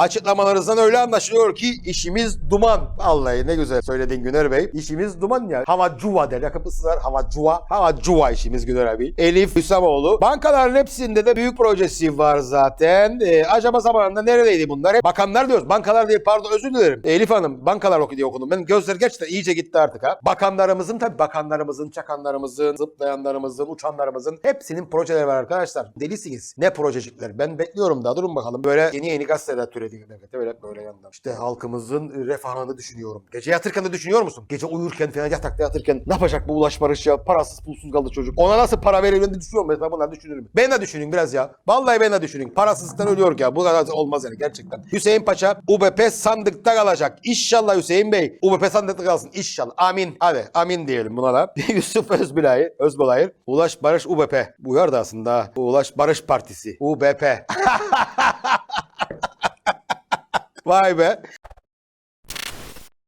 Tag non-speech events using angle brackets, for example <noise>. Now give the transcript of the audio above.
Açıklamalarınızdan öyle anlaşılıyor ki işimiz duman. Vallahi ne güzel söyledin Güner Bey. İşimiz duman ya. Hava cuva der. Yakıpısılar hava cuva. Hava cuva işimiz Güner abi. Elif Hüsamoğlu. Bankaların hepsinde de büyük projesi var zaten. Ee, acaba zamanında neredeydi bunlar? Hep bakanlar diyoruz. Bankalar değil pardon özür dilerim. Elif Hanım bankalar oku diye okudum. Benim gözler gerçekten iyice gitti artık ha. Bakanlarımızın tabii bakanlarımızın, çakanlarımızın, zıplayanlarımızın, uçanlarımızın hepsinin projeleri var arkadaşlar. Delisiniz. Ne projecikler? Ben bekliyorum daha durun bakalım. Böyle yeni yeni gazeteler türedi. Evet, böyle böyle yandan. İşte halkımızın refahını düşünüyorum. Gece yatırken de düşünüyor musun? Gece uyurken falan yatakta yatırken ne yapacak bu Ulaş Barış ya? Parasız pulsuz kaldı çocuk. Ona nasıl para de düşünüyorum. Mesela bunları düşünürüm. Ben de düşünün biraz ya. Vallahi ben de düşünün. Parasızlıktan ölüyor ya. Bu kadar olmaz yani gerçekten. Hüseyin Paşa UBP sandıkta kalacak. İnşallah Hüseyin Bey UBP sandıkta kalsın. İnşallah. Amin. Hadi amin diyelim buna da. <laughs> Yusuf Özbilayır. Özbilayır. Ulaş Barış UBP. Uyar da aslında. Ulaş Barış Partisi. UBP. <laughs> Vay be.